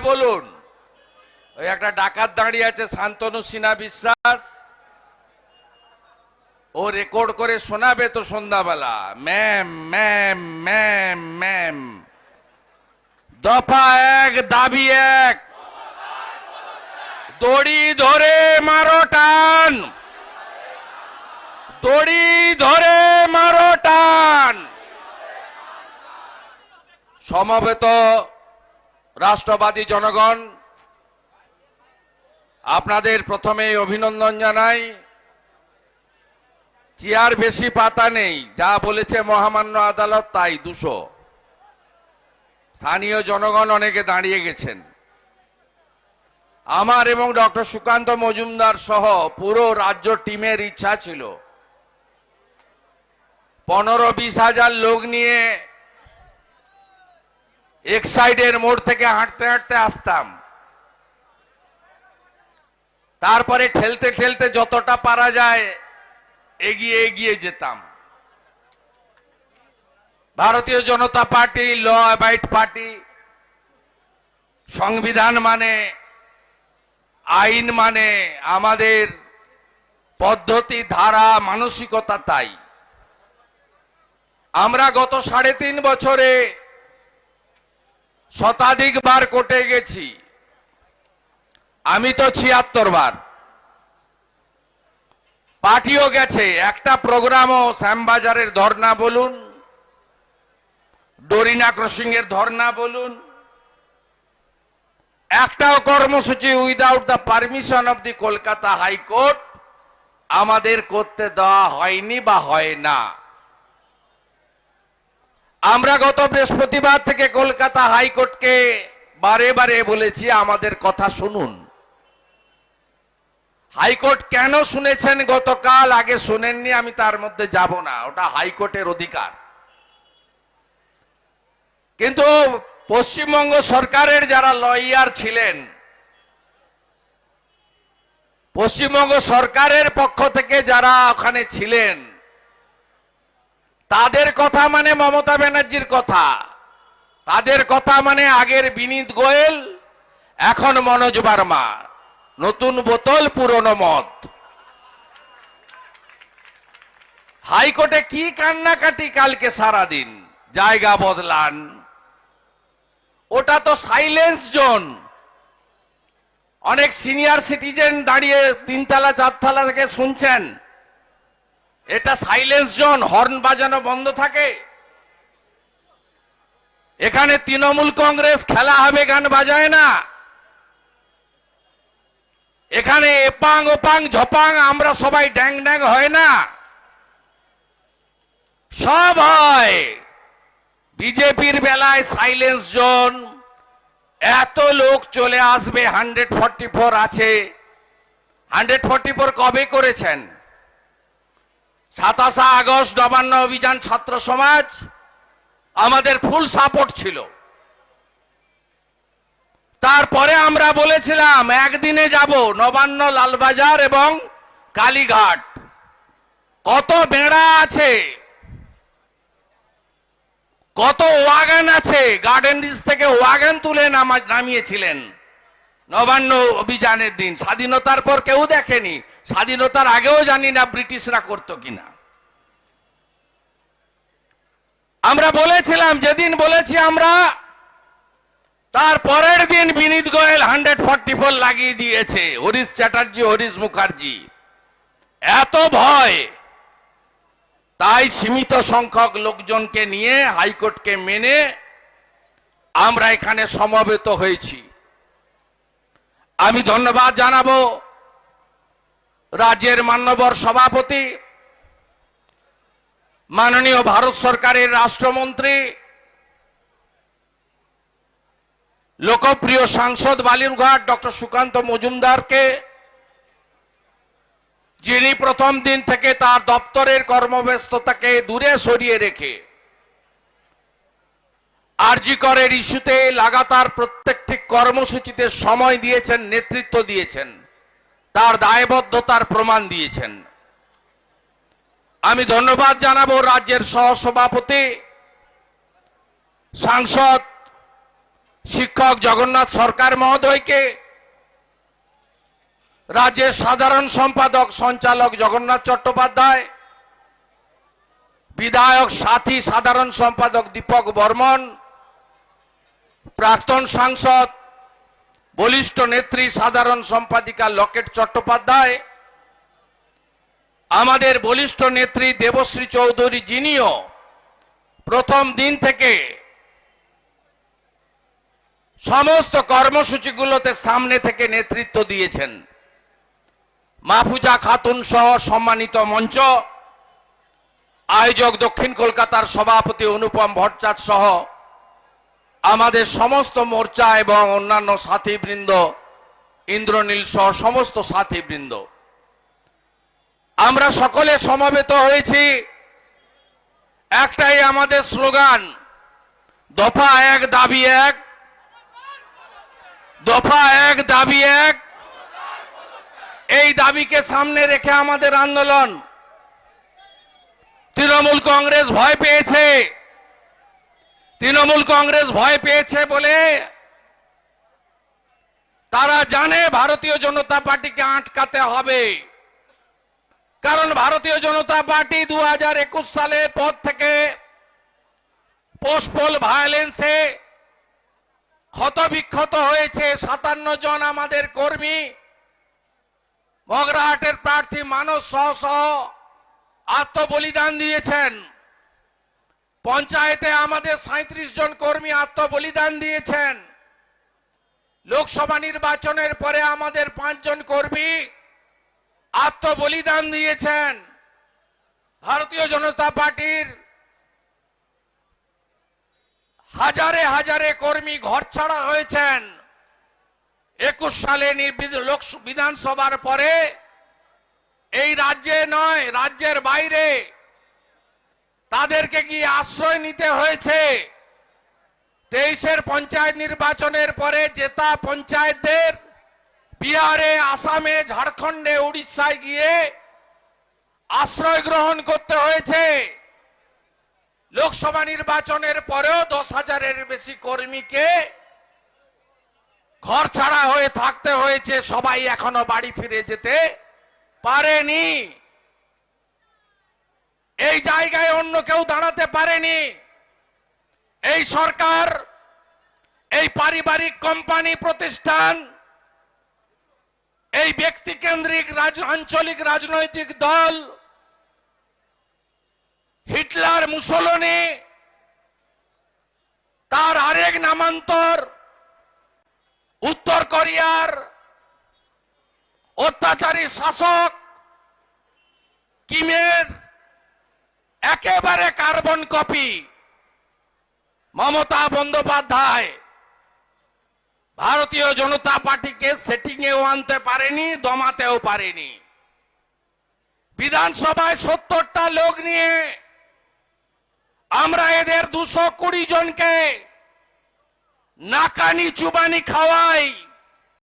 বলুন, ওই একটা ডাকাত দাঁড়িয়ে আছে শান্তনু সিনহা বিশ্বাস। ও রেকর্ড করে শোনাবে তো সন্ধ্যাবেলা। Ma'am ma'am ma'am ma'am. দফা এক, দাবি এক। দড়ি ধরে মারো টান। দড়ি ধরে মারো টান। সমবেত রাষ্ট্রবাদী জনগণ, আপনাদের প্রথমে অভিনন্দন জানাই। চেয়ার বেশি পাতা নেই, যা বলেছে মহামান্য আদালত তাই দুশো। স্থানীয় জনগণ অনেকে দাঁড়িয়ে গেছেন। আমার এবং ডক্টর সুকান্ত মজুমদার সহ পুরো রাজ্য টিমের ইচ্ছা ছিল। পনেরো বিশ হাজার লোক নিয়ে এক সাইডের মোড় থেকে হাঁটতে হাঁটতে আসতাম। তারপরে ঠেলতে ঠেলতে যতটা পারা যায়, এগিয়ে এগিয়ে যেতাম। Bharatiya Janata party, law abide party, সংবিধান মানে আইন মানে আমাদের পদ্ধতি, ধারা, মানসিকতা তাই। আমরা গত সাড়ে তিন বছরে শতাধিক বার কোর্টে গেছি। আমি তো ছিয়াত্তর বার। পার্টিও গেছে। একটা প্রোগ্রামও শ্যামবাজারের ধর্না বলুন, ডোরিনা ক্রসিং এর ধর্না বলুন, একটাও কর্মসূচি without the permission of the Kolkata high court আমাদের করতে দেওয়া হয়নি বা হয় না। আমরা গত বৃহস্পতিবার থেকে কলকাতা হাইকোর্টকে বারে বারে বলেছি, আমাদের কথা শুনুন। হাইকোর্ট কেন শুনেছেন গতকাল? আগে শুনেননি, আমি তার মধ্যে যাব না। ওটা হাইকোর্টের অধিকার। কিন্তু পশ্চিমবঙ্গ সরকারের যারা লয়ার ছিলেন, পশ্চিমবঙ্গ সরকারের পক্ষ থেকে যারা ওখানে ছিলেন তাদের কথা মানে মমতা ব্যানার্জির কথা। তাদের কথা মানে আগের বিনীত গোয়েল, এখন মনোজ বার্মা। নতুন বোতল, পুরনো মদ। হাইকোর্টে কি কান্নাকাটি কালকে সারাদিন? জায়গা বদলান। ওটা তো সাইলেন্স জোন। অনেক সিনিয়র সিটিজেন দাঁড়িয়ে তিনতলা, চারতলা থেকে শুনছেন। এটা সাইলেন্স জোন হর্ন বাজানো বন্ধ থাকে। এখানে তৃণমূল কংগ্রেস খেলা হবে, গান বাজায় না। এখানে এপাং ওপাং ঝপাং, আমরা সবাই ড্যাং ড্যাং হয় না। সব হয়। বিজেপির বেলায় সাইলেন্স জোন এত লোক চলে আসবে হান্ড্রেড ফোর আছে। হান্ড্রেড ফোর কবে করেছেন? সাতাশা আগস্ট নবান্ন অভিযান ছাত্র সমাজ, আমাদের ফুল সাপোর্ট ছিল। তারপরে আমরা বলেছিলাম, একদিনে যাব নবান্ন লালবাজার এবং কালীঘাট। কত বেড়া আছে, কত ওয়াগান আছে, গার্ডেন থেকে ওয়াগান তুলে নামা- নামিয়েছিলেন। নবান্ন অভিযানের দিন, স্বাধীনতার পর কেউ দেখেনি। স্বাধীনতার আগেও জানি না ব্রিটিশরা করতো কিনা। আমরা বলেছিলাম, যেদিন বলেছি আমরা, তার পরের দিন Vineet Goel hundred forty four লাগিয়ে দিয়েছে। হরিশ চ্যাটার্জি, হরিশ মুখার্জি। এত ভয়, তাই সীমিত সংখ্যক লোকজনকে নিয়ে হাইকোর্টকে মেনে আমরা এখানে সমবেত হয়েছি। আমি ধন্যবাদ জানাব। রাজ্যের মান্যবর সভাপতি, মাননীয় ভারত সরকারের রাষ্ট্রমন্ত্রী, লোকপ্রিয় সাংসদ বালিরঘাট ডক্টর সুকান্ত মজুমদারকে, যিনি প্রথম দিন থেকে তার দপ্তরের কর্মব্যস্ততাকে দূরে সরিয়ে রেখে আরজি করের ইস্যুতে লাগাতার প্রত্যেকটি কর্মসূচিতে সময় দিয়েছেন, নেতৃত্ব দিয়েছেন। তার দায়বদ্ধতার প্রমাণ দিয়েছেন। আমি ধন্যবাদ জানাব রাজ্যের সহসভাপতি, সাংসদ, শিক্ষক জগন্নাথ সরকার মহোদয়কে, রাজ্যের সাধারণ সম্পাদক সঞ্চালক জগন্নাথ চট্টোপাধ্যায়, বিধায়ক সাথী সাধারণ সম্পাদক দীপক বর্মন, প্রাক্তন সাংসদ বলিষ্ঠ নেত্রী সাধারণ সম্পাদিকা লকেট চট্টোপাধ্যায়, আমাদের বলিষ্ঠ নেত্রী দেবশ্রী চৌধুরী যিনিও প্রথম দিন থেকে সমস্ত কর্মসূচিগুলোতে সামনে থেকে নেতৃত্ব দিয়েছেন। মাহফুজা খাতুন সহ সম্মানিত মঞ্চ, আয়োজক দক্ষিণ কলকাতার সভাপতি অনুপম ভট্টাচার্য সহ আমাদের সমস্ত মোর্চা এবং অন্যান্য সাথীবৃন্দ, ইন্দ্রনীল সহ সমস্ত সাথীবৃন্দ। আমরা সকলে সমবেত হয়েছি। একটাই আমাদের স্লোগান, দফা এক, দাবি এক। দফা এক, দাবি এক। এই দাবিকে সামনে রেখে আমাদের আন্দোলন। তৃণমূল কংগ্রেস ভয় পেয়েছে। তৃণমূল কংগ্রেস ভয় পেয়েছে বলে তারা জানে ভারতীয় জনতা পার্টিকে আটকাতে হবে। কারণ ভারতীয় জনতা পার্টি দু হাজার একুশ সালের পর থেকে পোস্টপোল ভায়োলেন্সে ক্ষতবিক্ষত হয়েছে সাতান্ন জন আমাদের কর্মী। মগরাহাটের প্রার্থী মানস সহ সহ আত্মবলিদান দিয়েছেন। পঞ্চায়েতে আমাদের সাঁত্রিশ জন কর্মী আত্মবলিদান দিয়েছেন। লোকসভা নির্বাচনের পরে আমাদের পাঁচজন কর্মী আত্মবলিদান দিয়েছেন। ভারতীয় জনতা পার্টির হাজারে হাজারে কর্মী ঘর ছাড়া হয়েছেন। একুশ সালে লোক বিধানসভার পরে এই রাজ্যে নয়, রাজ্যের বাইরে তাদেরকে কি আশ্রয় নিতে হয়েছে? তেইশের পঞ্চায়েত নির্বাচনের পরে জেতা পঞ্চায়েতদের বিহারে, আসামে, ঝাড়খণ্ডে, উড়িষ্যায় গিয়ে আশ্রয় গ্রহণ করতে হয়েছে। লোকসভা নির্বাচনের পরেও দশ হাজারের বেশি কর্মীকে ঘর ছাড়া হয়ে থাকতে হয়েছে। সবাই এখনও বাড়ি ফিরে যেতে পারেনি। এই জায়গায় অন্য কেউ দাঁড়াতে পারেনি। এই সরকার, এই পারিবারিক কোম্পানি প্রতিষ্ঠান, এই ব্যক্তি কেন্দ্রিক আঞ্চলিক রাজনৈতিক দল, হিটলার, মুসলনি, তার আরেক নামান্তর, উত্তর কোরিয়ার অত্যাচারী শাসক কিমের একেবারে কার্বন কপি। মমতা বন্দ্যোপাধ্যায়, ভারতীয় জনতা পার্টিকে সেটিং এও আনতে পারেনি, দমাতেও পারেনি। বিধানসভায় সত্তরটা লোক নিয়ে আমরা এদের দুশো কুড়ি জনকে নাকানি চুবানি খাওয়াই।